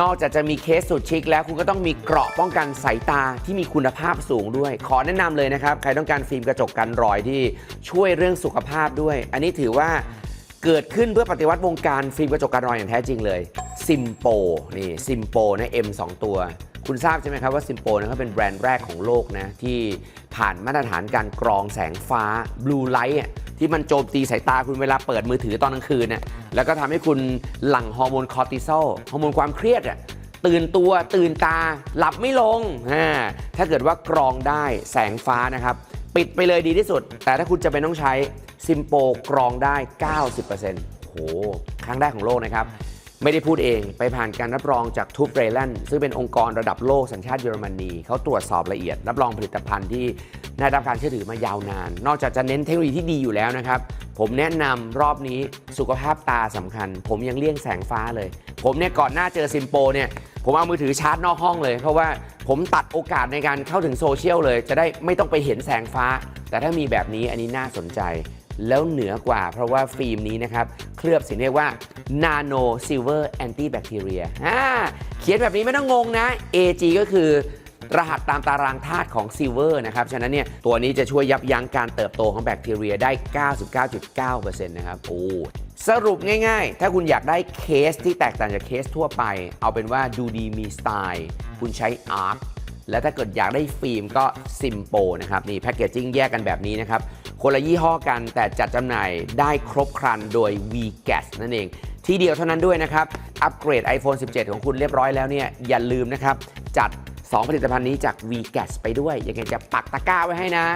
นอกจากจะมีเคสสุดชิคแล้วคุณก็ต้องมีเกราะป้องกันสายตาที่มีคุณภาพสูงด้วย ขอแนะนำเลยนะครับ ใครต้องการฟิล์มกระจกกันรอยที่ช่วยเรื่องสุขภาพด้วย อันนี้ถือว่าเกิดขึ้นเพื่อปฏิวัติวงการฟิล์มกระจกกันรอยอย่างแท้จริงเลยซิมโปนี่ซิมโปนะ M 2ตัว คุณทราบใช่ไหมครับว่าซิมโปนะเขาเป็นแบรนด์แรกของโลกนะที่ผ่านมาตรฐานการกรองแสงฟ้าบลูไลท์ ที่มันโจมตีสายตาคุณเวลาเปิดมือถือตอนกลางคืนน่ะแล้วก็ทำให้คุณหลั่งฮอร์โมนคอร์ติซอลฮอร์โมนความเครียดอะตื่นตัวตื่นตาหลับไม่ลงอ่าถ้าเกิดว่ากรองได้แสงฟ้านะครับปิดไปเลยดีที่สุด แต่ถ้าคุณจะเป็นต้องใช้ซิมโปกรองได้ 90%โหครั้งแรกของโลกนะครับ ไม่ได้พูดเองไปผ่านการรับรองจากทูบเรลันซึ่งเป็นองค์กรระดับโลกสัญชาติเยอรมนีเขาตรวจสอบละเอียด รับรองผลิตภัณฑ์ที่ ได้รับการเชื่อถือมายาวนาน นอกจากจะเน้นเทคโนโลยีที่ดีอยู่แล้วนะครับ ผมแนะนำรอบนี้สุขภาพตาสำคัญ ผมยังเลี่ยงแสงฟ้าเลย ผมเนี่ยก่อนหน้าเจอซิมโปเนี่ยผมเอามือถือชาร์จนอกห้องเลย เพราะว่าผมตัดโอกาสในการเข้าถึงโซเชียลเลย จะได้ไม่ต้องไปเห็นแสงฟ้า แต่ถ้ามีแบบนี้อันนี้น่าสนใจ แล้วเหนือกว่าเพราะว่าฟิล์มนี้นะครับ เคลือบสิ่งเรียกว่า Nano Silver Antibacteria อ่าเขียนแบบนี้ไม่ต้องงงนะ AG ก็คือ รหัสตามตารางธาตุของซิลเวอร์นะครับ ฉะนั้นเนี่ยตัวนี้จะช่วยยับยั้งการเติบโตของแบคทีเรียได้ 99.9%นะครับ โอ้สรุปง่ายๆ ถ้าคุณอยากได้เคสที่แตกต่างจากเคสทั่วไป เอาเป็นว่าดูดีมีสไตล์ คุณใช้ ARC และถ้าเกิดอยากได้ฟิล์มก็ซิมโปนะครับนี่แพคเกจจิ้งแยกกันแบบนี้นะครับ คนละยี่ห้อกันแต่จัดจำหน่ายได้ครบครันโดย VGAS นั่นเอง ที่เดียวเท่านั้นด้วยนะครับ อัปเกรด iPhone 17 ของคุณเรียบร้อยแล้วเนี่ยอย่าลืมนะครับ จัด 2 ผลิตภัณฑ์นี้จาก VGAS ไปด้วยยังไงจะปักตะกร้าไว้ให้นะ